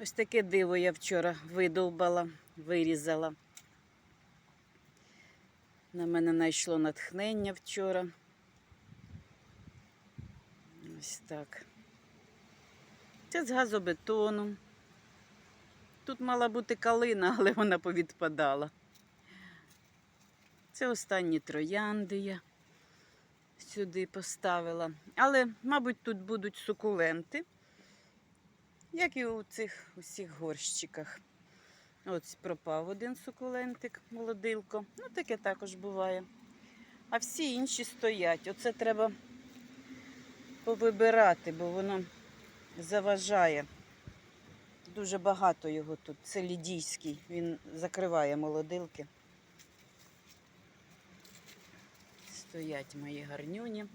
Ось таке диво я вчора видовбала, вирізала. На мене знайшло натхнення вчора. Ось так. Це з газобетону. Тут мала бути калина, але вона повідпадала. Це останні троянди я сюди поставила. Але, мабуть, тут будуть сукуленти, як і у цих усіх горщиках. Ось пропав один сукулентик, молодилко. Ну, таке також буває. А всі інші стоять. Оце треба повибирати, бо воно заважає. Дуже багато його тут. Це лідійський, він закриває молодилки. Стоять мої гарнюні.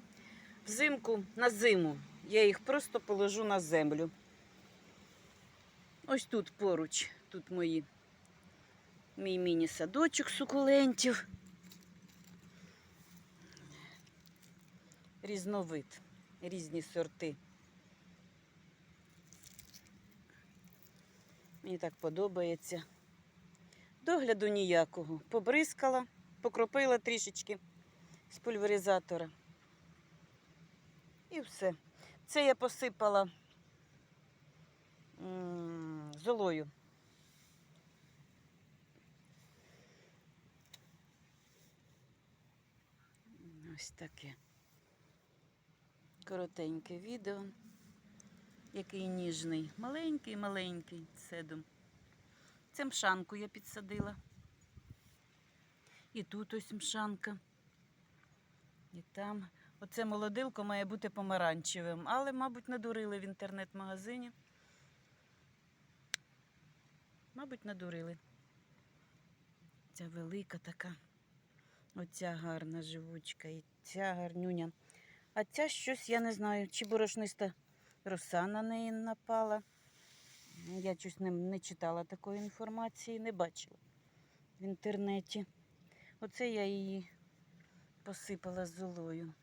Взимку на зиму я їх просто положу на землю. Ось тут поруч, тут мої мій міні-садочок сукулентів. Різновид, різні сорти. Мені так подобається. Догляду ніякого. Побризкала, покропила трішечки з пульверизатора. І все. Це я посипала м, золою. Ось таке. Коротеньке відео. Який ніжний. Маленький, маленький седум. Це мшанку я підсадила. І тут ось мшанка. І там. Оце молодилко має бути помаранчевим, але, мабуть, надурили в інтернет-магазині. Мабуть, надурили. Ця велика така. Оця гарна живучка і ця гарнюня. А ця щось, я не знаю, чи борошниста роса на неї напала. Я щось не, не читала такої інформації, не бачила в інтернеті. Оце я її посипала золою.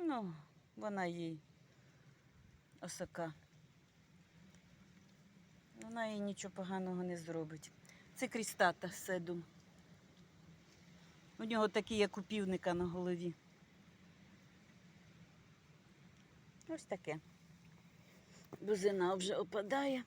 Ну, вона їй осока. Вона їй нічого поганого не зробить. Це крістата седум. У нього такі, як у на голові. Ось таке. Бузина вже опадає.